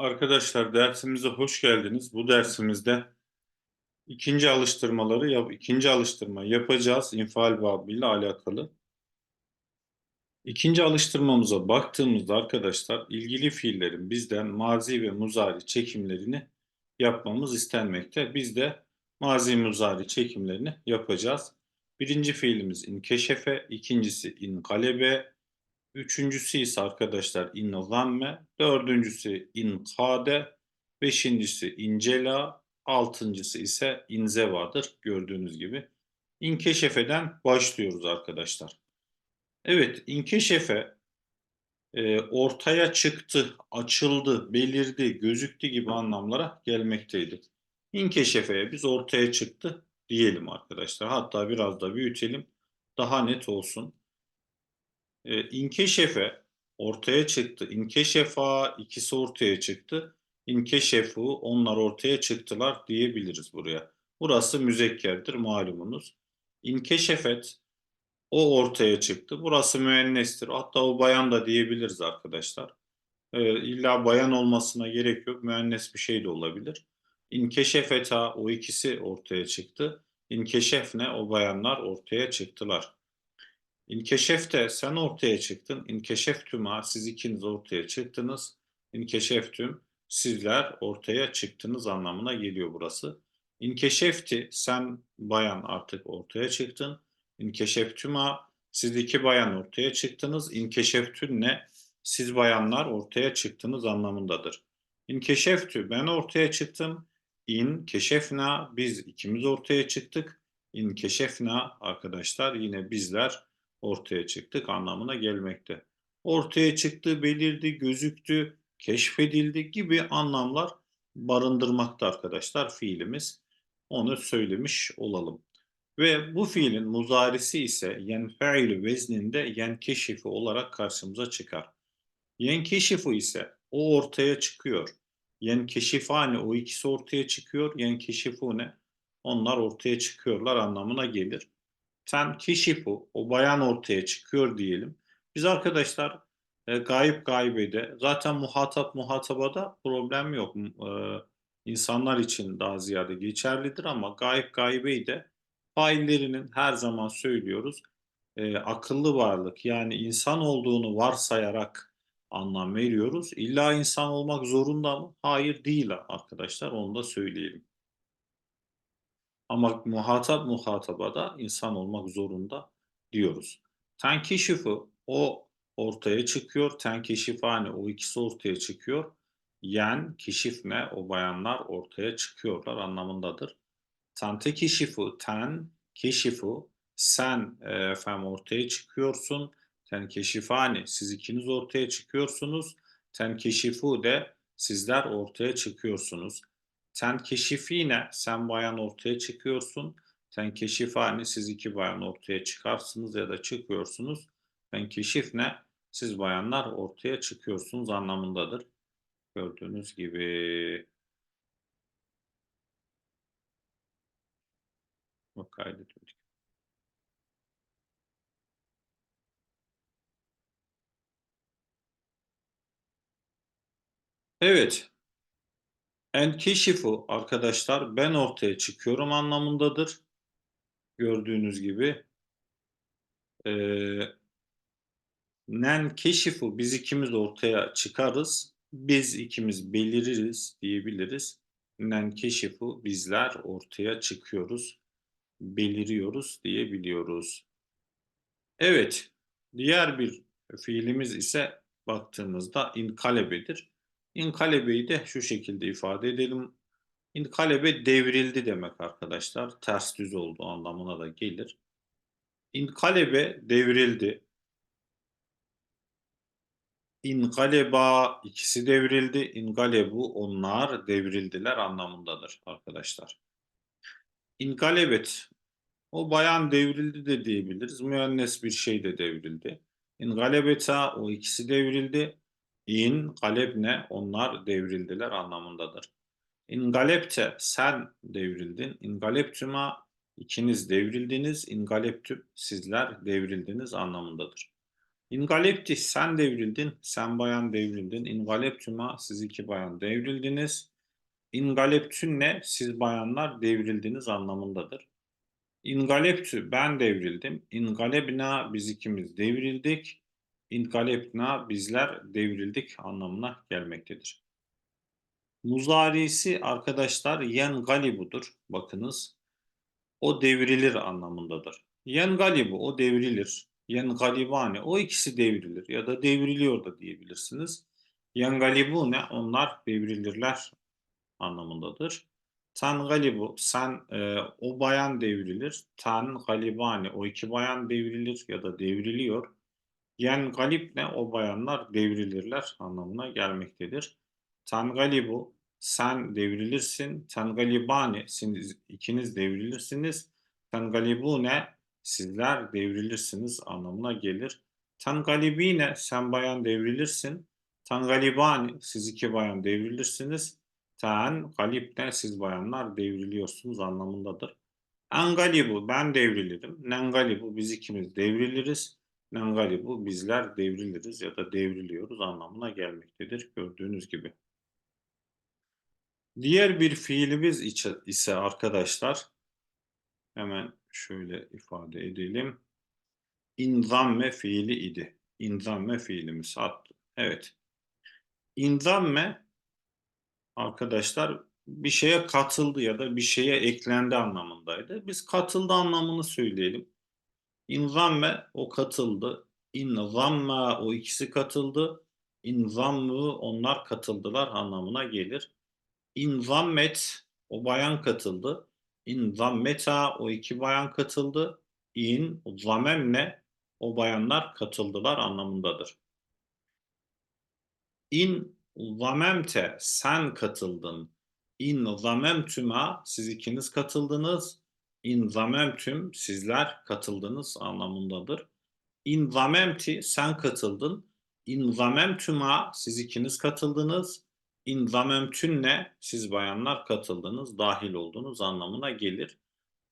Arkadaşlar dersimize hoş geldiniz. Bu dersimizde ikinci alıştırmaları ikinci alıştırma yapacağız infial babıyla alakalı. İkinci alıştırmamıza baktığımızda arkadaşlar ilgili fiillerin bizden mazi ve muzari çekimlerini yapmamız istenmekte. Biz de mazi muzari çekimlerini yapacağız. Birinci fiilimiz inkeşefe, ikincisi inkalebe, Üçüncüsü ise arkadaşlar inzamme, dördüncüsü inkade, beşincisi incela, altıncısı ise inzevadır gördüğünüz gibi. İnkeşefeden başlıyoruz arkadaşlar. Evet inkeşefe e, ortaya çıktı, açıldı, belirdi, gözüktü gibi anlamlara gelmekteydi. İnkeşefeye biz ortaya çıktı diyelim arkadaşlar. Hatta biraz da büyütelim daha net olsun. E, İnkeşefe ortaya çıktı. İnkeşefa ikisi ortaya çıktı. İnkeşefu onlar ortaya çıktılar diyebiliriz buraya. Burası müzekkerdir malumunuz. İnkeşefet o ortaya çıktı. Burası müennestir. Hatta o bayan da diyebiliriz arkadaşlar. E, illa bayan olmasına gerek yok. Müennes bir şey de olabilir. İnkeşefeta o ikisi ortaya çıktı. İnkeşefne o bayanlar ortaya çıktılar. İnkeşefte sen ortaya çıktın. İnkeşeftüma siz ikiniz ortaya çıktınız. İnkeşeftüm sizler ortaya çıktınız anlamına geliyor burası. İnkeşefti sen bayan artık ortaya çıktın. İnkeşeftüma siz iki bayan ortaya çıktınız. İnkeşeftün ne? Siz bayanlar ortaya çıktınız anlamındadır. İnkeşeftü ben ortaya çıktım. İn keşefna biz ikimiz ortaya çıktık. İn keşefna arkadaşlar yine bizler ortaya çıktık anlamına gelmekte. Ortaya çıktı, belirdi, gözüktü, keşfedildi gibi anlamlar barındırmakta arkadaşlar fiilimiz. Onu söylemiş olalım. Ve bu fiilin muzarisi ise yenfe'ilü vezninde yenkeşifi olarak karşımıza çıkar. Yenkeşifu ise o ortaya çıkıyor. Yenkeşifane o ikisi ortaya çıkıyor. Yenkeşifune onlar ortaya çıkıyorlar anlamına gelir ten keşifu, o bayan ortaya çıkıyor diyelim. Biz arkadaşlar e, gayip gaybede zaten muhatap muhatabada problem yok. E, insanlar için daha ziyade geçerlidir ama gayip gaybeyi faillerinin her zaman söylüyoruz e, akıllı varlık yani insan olduğunu varsayarak anlam veriyoruz. İlla insan olmak zorunda mı? Hayır değil arkadaşlar onu da söyleyelim. Ama muhatap muhatabada insan olmak zorunda diyoruz. Tenkişifi o ortaya çıkıyor. Tenkeşifane o ikisi ortaya çıkıyor. Yen, kişifne o bayanlar ortaya çıkıyorlar anlamındadır. Tente kişifu, ten, keşifu sen e, efendim ortaya çıkıyorsun. Ten keşifani siz ikiniz ortaya çıkıyorsunuz. Ten keşifu de sizler ortaya çıkıyorsunuz. Sen keşifine sen bayan ortaya çıkıyorsun. Sen keşifane siz iki bayan ortaya çıkarsınız ya da çıkıyorsunuz. Ben keşif ne? Siz bayanlar ortaya çıkıyorsunuz anlamındadır. Gördüğünüz gibi. Bak kaydetmedik. Evet. Enkeşifu arkadaşlar ben ortaya çıkıyorum anlamındadır. Gördüğünüz gibi. Ee, keşifu biz ikimiz ortaya çıkarız. Biz ikimiz beliririz diyebiliriz. Nen keşifu bizler ortaya çıkıyoruz. Beliriyoruz diyebiliyoruz. Evet. Diğer bir fiilimiz ise baktığımızda inkalebedir. İnkalebeyi de şu şekilde ifade edelim. İnkalebe devrildi demek arkadaşlar. Ters düz olduğu anlamına da gelir. İnkalebe devrildi. İnkaleba ikisi devrildi. İnkalebu onlar devrildiler anlamındadır arkadaşlar. İnkalebet o bayan devrildi de diyebiliriz. Müennes bir şey de devrildi. İngalebeta o ikisi devrildi. İn galebne onlar devrildiler anlamındadır. İn galepte sen devrildin. İn ikiniz devrildiniz. İn sizler devrildiniz anlamındadır. İngalepti sen devrildin, sen bayan devrildin. İngaleptüma siz iki bayan devrildiniz. İngaleptünne siz bayanlar devrildiniz anlamındadır. İngaleptü ben devrildim. İngalebna biz ikimiz devrildik. İngalepna bizler devrildik anlamına gelmektedir. Muzarisi arkadaşlar yen galibudur. Bakınız o devrilir anlamındadır. Yen galibu o devrilir. Yen galibane o ikisi devrilir ya da devriliyor da diyebilirsiniz. Yen galibune onlar devrilirler anlamındadır. Ten galibu sen e, o bayan devrilir. Ten galibane o iki bayan devrilir ya da devriliyor. Yen galip ne o bayanlar devrilirler anlamına gelmektedir. Ten galibu sen devrilirsin. Ten galibane siz ikiniz devrilirsiniz. Ten galibune sizler devrilirsiniz anlamına gelir. Ten galibine sen bayan devrilirsin. Ten galibani siz iki bayan devrilirsiniz. Ten galipne siz bayanlar devriliyorsunuz anlamındadır. En galibu ben devrilirim. Nen galibu biz ikimiz devriliriz. Galibu bizler devriliriz ya da devriliyoruz anlamına gelmektedir gördüğünüz gibi. Diğer bir fiilimiz ise arkadaşlar hemen şöyle ifade edelim. İnzamme fiili idi. İnzamme fiilimiz. Evet. İnzamme arkadaşlar bir şeye katıldı ya da bir şeye eklendi anlamındaydı. Biz katıldı anlamını söyleyelim. İnzamme o katıldı. İnzamma o ikisi katıldı. İnzammu onlar katıldılar anlamına gelir. İnzammet o bayan katıldı. İn zammeta o iki bayan katıldı. İn zamemne o bayanlar katıldılar anlamındadır. İn zamemte sen katıldın. İn zamemtüma siz ikiniz katıldınız. İn zamemtüm sizler katıldınız anlamındadır. İn zamemti sen katıldın. İn zamemtüma siz ikiniz katıldınız. İn zamemtünne siz bayanlar katıldınız, dahil oldunuz anlamına gelir.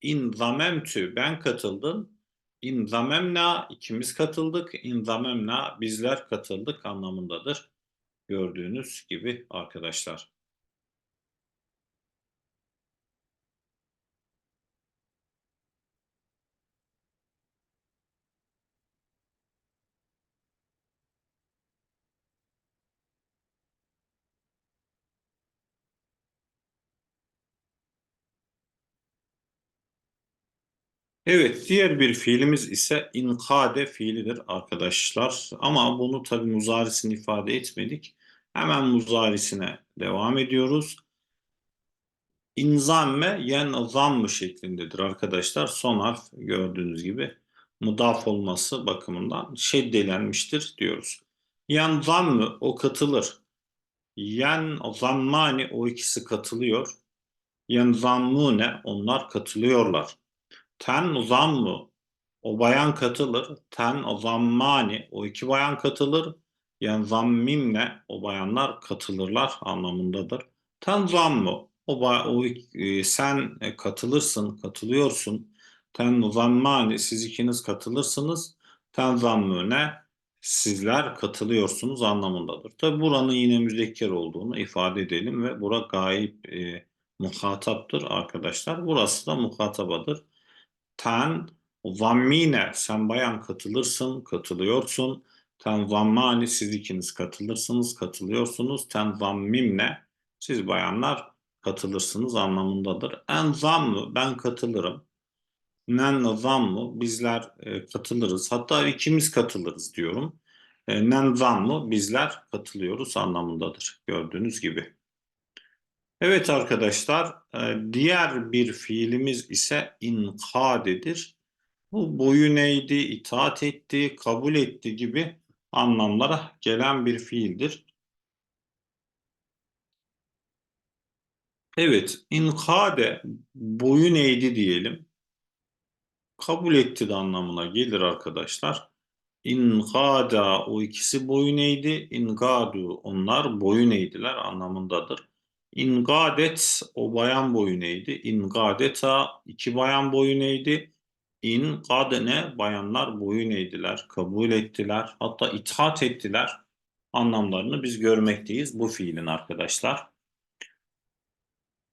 İn zamemtü ben katıldım. İn zamemna ikimiz katıldık. İn zamemna bizler katıldık anlamındadır. Gördüğünüz gibi arkadaşlar. Evet, diğer bir fiilimiz ise inkade fiilidir arkadaşlar. Ama bunu tabi muzarisini ifade etmedik. Hemen muzarisine devam ediyoruz. İnzamme yen zammı şeklindedir arkadaşlar. Son harf gördüğünüz gibi mudaf olması bakımından şeddelenmiştir diyoruz. Yen zammı o katılır. Yen zammani o ikisi katılıyor. Yen zammune onlar katılıyorlar. Ten zammu o bayan katılır. Ten zammani o iki bayan katılır. Yani zammimle o bayanlar katılırlar anlamındadır. Ten zammu o, o e, sen e, katılırsın, katılıyorsun. Ten zammani siz ikiniz katılırsınız. Ten zammune sizler katılıyorsunuz anlamındadır. Tabi buranın yine müzekker olduğunu ifade edelim ve bura gayip e, muhataptır arkadaşlar. Burası da muhatabadır. Ten zammine sen bayan katılırsın, katılıyorsun. Ten zammani siz ikiniz katılırsınız, katılıyorsunuz. Ten zammimne siz bayanlar katılırsınız anlamındadır. En zammı ben katılırım. Nen zammı bizler e, katılırız. Hatta ikimiz katılırız diyorum. E, nen zammı bizler katılıyoruz anlamındadır gördüğünüz gibi. Evet arkadaşlar, e, diğer bir fiilimiz ise inkadedir. Bu boyun eğdi, itaat etti, kabul etti gibi anlamlara gelen bir fiildir. Evet, inkade boyun eğdi diyelim. Kabul etti de anlamına gelir arkadaşlar. İnkada o ikisi boyun eğdi, inkadu onlar boyun eğdiler anlamındadır. İngadet o bayan boyun eğdi. İngadeta iki bayan boyun eğdi. İn kadene bayanlar boyun eğdiler, kabul ettiler, hatta itaat ettiler anlamlarını biz görmekteyiz bu fiilin arkadaşlar.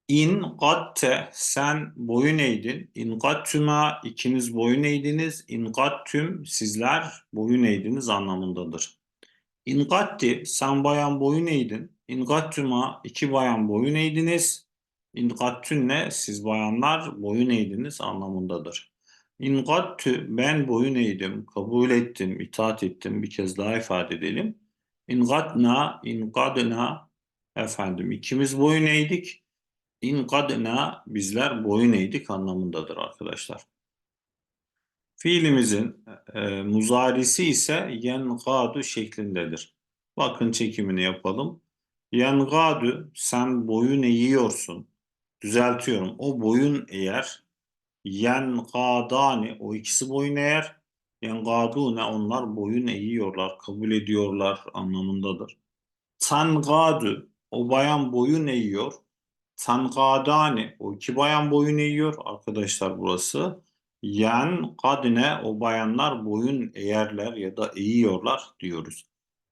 İn gatte sen boyun eğdin. İn gattüma ikiniz boyun eğdiniz. İn gattüm sizler boyun eğdiniz anlamındadır. İn gatti sen bayan boyun eğdin. İn gattüma iki bayan boyun eğdiniz. İn gattünne siz bayanlar boyun eğdiniz anlamındadır. İn gattü ben boyun eğdim, kabul ettim, itaat ettim bir kez daha ifade edelim. İn gatna, in gadna efendim ikimiz boyun eğdik. İn kadna bizler boyun eğdik anlamındadır arkadaşlar. Fiilimizin e, muzarisi ise yengadu şeklindedir. Bakın çekimini yapalım. Yengadu sen boyun eğiyorsun. Düzeltiyorum. O boyun eğer. Yengadani o ikisi boyun eğer. Yengadune onlar boyun eğiyorlar, kabul ediyorlar anlamındadır. Tengadu o bayan boyun eğiyor. Tangadani o iki bayan boyun eğiyor arkadaşlar burası. Yen kadine o bayanlar boyun eğerler ya da eğiyorlar diyoruz.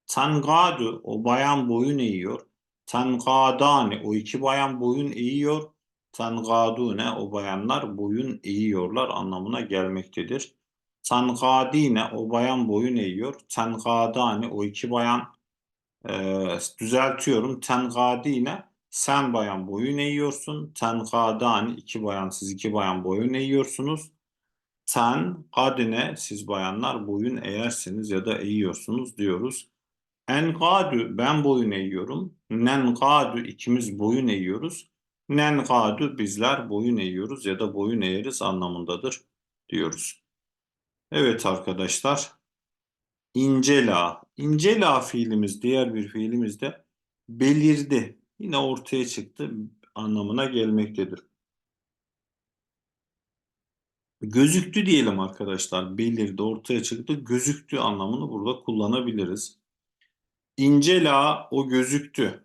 Tangadu o bayan boyun eğiyor. Tangadani o iki bayan boyun eğiyor. Tangadune o bayanlar boyun eğiyorlar anlamına gelmektedir. Tangadine o bayan boyun eğiyor. Tangadani o iki bayan e, düzeltiyorum. Tengadine sen bayan boyun eğiyorsun. Tengadani iki bayan siz iki bayan boyun eğiyorsunuz. Ten kadine siz bayanlar boyun eğersiniz ya da eğiyorsunuz diyoruz. Enkadu ben boyun eğiyorum. Nenkadu ikimiz boyun eğiyoruz. Nenkadu bizler boyun eğiyoruz ya da boyun eğeriz anlamındadır diyoruz. Evet arkadaşlar. İncela. İncela fiilimiz diğer bir fiilimiz de belirdi. Yine ortaya çıktı anlamına gelmektedir. Gözüktü diyelim arkadaşlar. Belirdi, ortaya çıktı. Gözüktü anlamını burada kullanabiliriz. İncela o gözüktü.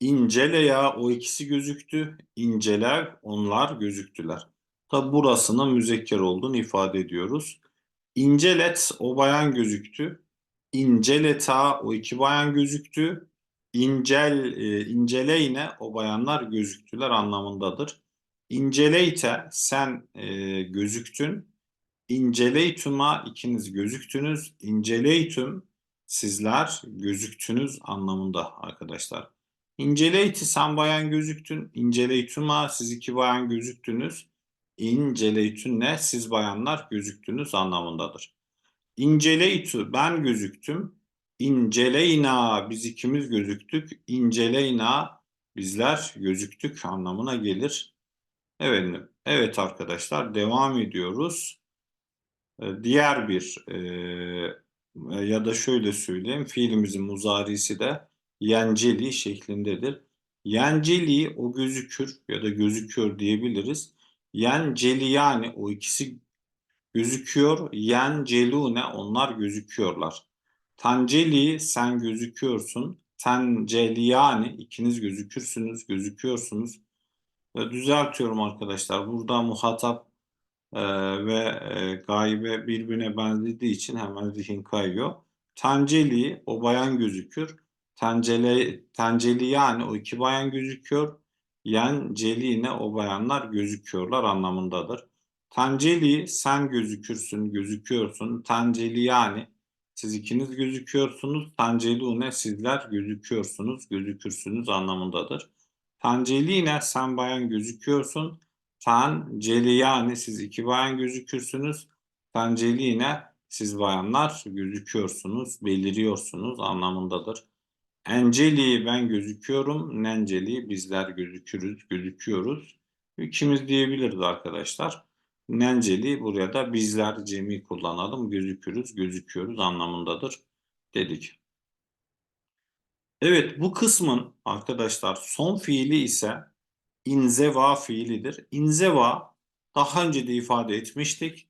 İnceleya o ikisi gözüktü. İnceler onlar gözüktüler. Tabi burasının müzekker olduğunu ifade ediyoruz. İncelet o bayan gözüktü. İnceleta o iki bayan gözüktü. İncel, e, inceleyne o bayanlar gözüktüler anlamındadır. İnceleyte sen e, gözüktün. İnceleytuma ikiniz gözüktünüz. İnceleytüm sizler gözüktünüz anlamında arkadaşlar. İnceleyti sen bayan gözüktün. İnceleytuma siz iki bayan gözüktünüz. İnceleytünne siz bayanlar gözüktünüz anlamındadır. İnceleytü ben gözüktüm. İnceleyna biz ikimiz gözüktük. İnceleyna bizler gözüktük anlamına gelir. Evet, evet arkadaşlar devam ediyoruz. Ee, diğer bir e, ya da şöyle söyleyeyim fiilimizin muzarisi de yenceli şeklindedir. Yenceli o gözükür ya da gözüküyor diyebiliriz. Yen celi yani o ikisi gözüküyor. Yen celune onlar gözüküyorlar. Tanceli sen gözüküyorsun. Tenceli yani ikiniz gözükürsünüz, gözüküyorsunuz. E, düzeltiyorum arkadaşlar. Burada muhatap e, ve e, gaybe birbirine benzediği için hemen zihin kayıyor. Tenceli o bayan gözükür. Tencele, tenceli yani o iki bayan gözüküyor. Yen celine o bayanlar gözüküyorlar anlamındadır. Tenceli sen gözükürsün, gözüküyorsun. Tenceli yani siz ikiniz gözüküyorsunuz. Tencelune sizler gözüküyorsunuz, gözükürsünüz anlamındadır. Tenceline sen bayan gözüküyorsun. Tenceli yani siz iki bayan gözükürsünüz. Tenceline siz bayanlar gözüküyorsunuz, beliriyorsunuz anlamındadır. Enceli ben gözüküyorum. Nenceli bizler gözükürüz, gözüküyoruz. İkimiz diyebiliriz arkadaşlar. Nenceli buraya da bizler cemi kullanalım. Gözükürüz, gözüküyoruz anlamındadır dedik. Evet bu kısmın arkadaşlar son fiili ise inzeva fiilidir. İnzeva daha önce de ifade etmiştik.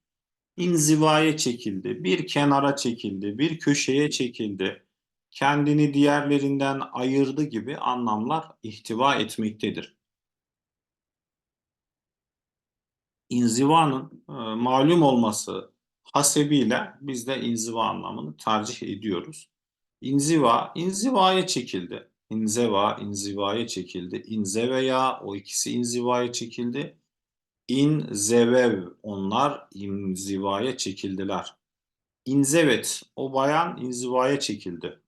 İnzivaya çekildi, bir kenara çekildi, bir köşeye çekildi kendini diğerlerinden ayırdı gibi anlamlar ihtiva etmektedir. inzivanın e, malum olması hasebiyle biz de inziva anlamını tercih ediyoruz. İnziva, inzivaya çekildi. İnzeva, inzivaya çekildi. İnzeveya, o ikisi inzivaya çekildi. İnzevev, onlar inzivaya çekildiler. İnzevet, o bayan inzivaya çekildi.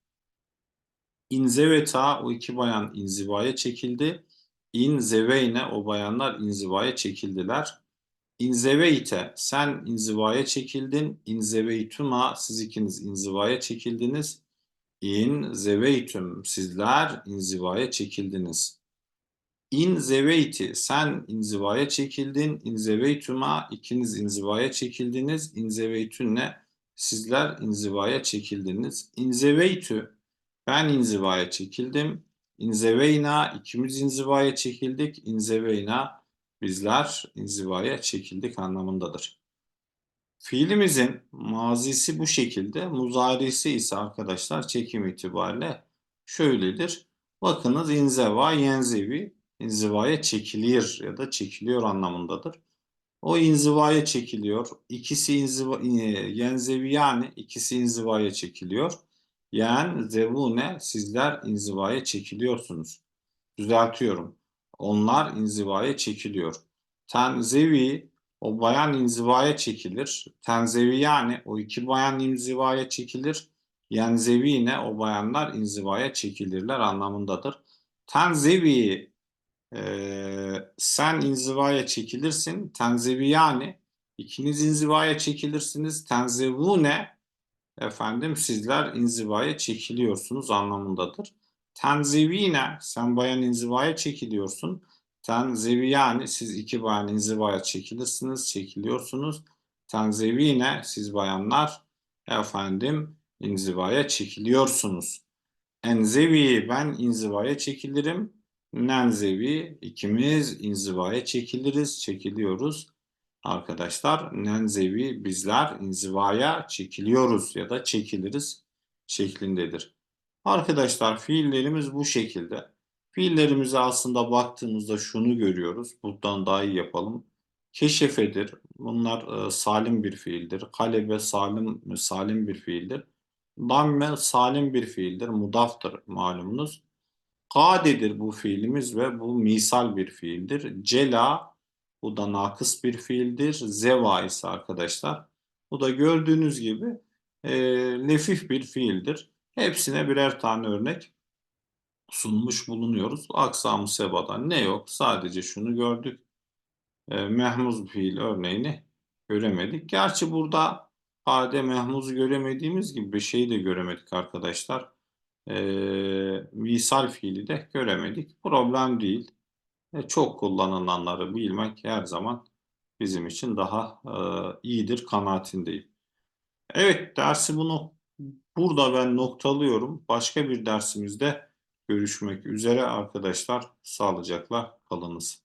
İnzeveta, o iki bayan inzivaya çekildi. İnzeveyne, o bayanlar inzivaya çekildiler. İnzeveyte, sen inzivaya çekildin. İnzeveytuma, siz ikiniz inzivaya çekildiniz. İnzeveytüm, sizler inzivaya çekildiniz. İnzeveyti, sen inzivaya çekildin. İnzeveytuma, ikiniz inzivaya çekildiniz. İnzeveytünne, sizler inzivaya çekildiniz. İnzeveytü, ben inzivaya çekildim. İnzeveyna, ikimiz inzivaya çekildik. İnzeveyna, bizler inzivaya çekildik anlamındadır. Fiilimizin mazisi bu şekilde, muzarisi ise arkadaşlar çekim itibariyle şöyledir. Bakınız inzeva, yenzevi, inzivaya çekilir ya da çekiliyor anlamındadır. O inzivaya çekiliyor. İkisi inziva, e, yenzevi yani ikisi inzivaya çekiliyor. Yani zevune sizler inzivaya çekiliyorsunuz. Düzeltiyorum. Onlar inzivaya çekiliyor. Tenzevi o bayan inzivaya çekilir. Tenzevi yani o iki bayan inzivaya çekilir. Yenzevi ne o bayanlar inzivaya çekilirler anlamındadır. Tenzevi e, sen inzivaya çekilirsin. Tenzevi yani ikiniz inzivaya çekilirsiniz. Tenzevune efendim sizler inzivaya çekiliyorsunuz anlamındadır. Tenzevine sen bayan inzivaya çekiliyorsun. Tenzeviyane siz iki bayan inzivaya çekilirsiniz, çekiliyorsunuz. Tenzevine siz bayanlar efendim inzivaya çekiliyorsunuz. Enzevi ben inzivaya çekilirim. Nenzevi ikimiz inzivaya çekiliriz, çekiliyoruz. Arkadaşlar nenzevi bizler inzivaya çekiliyoruz ya da çekiliriz şeklindedir. Arkadaşlar fiillerimiz bu şekilde. Fiillerimize aslında baktığımızda şunu görüyoruz. Buradan daha iyi yapalım. Keşefedir. Bunlar e, salim bir fiildir. Kalebe salim salim bir fiildir. Damme salim bir fiildir. Mudaftır malumunuz. Kadedir bu fiilimiz ve bu misal bir fiildir. Cela bu da nakıs bir fiildir. Zeva ise arkadaşlar bu da gördüğünüz gibi e, lefif bir fiildir. Hepsine birer tane örnek sunmuş bulunuyoruz. Aksam-ı sebada ne yok? Sadece şunu gördük. E, mehmuz fiil örneğini göremedik. Gerçi burada ade mehmuzu göremediğimiz gibi bir şeyi de göremedik arkadaşlar. E, misal fiili de göremedik. Problem değil. E, çok kullanılanları bilmek her zaman bizim için daha e, iyidir kanaatindeyim. Evet dersi bunu burada ben noktalıyorum. Başka bir dersimizde görüşmek üzere arkadaşlar. Sağlıcakla kalınız.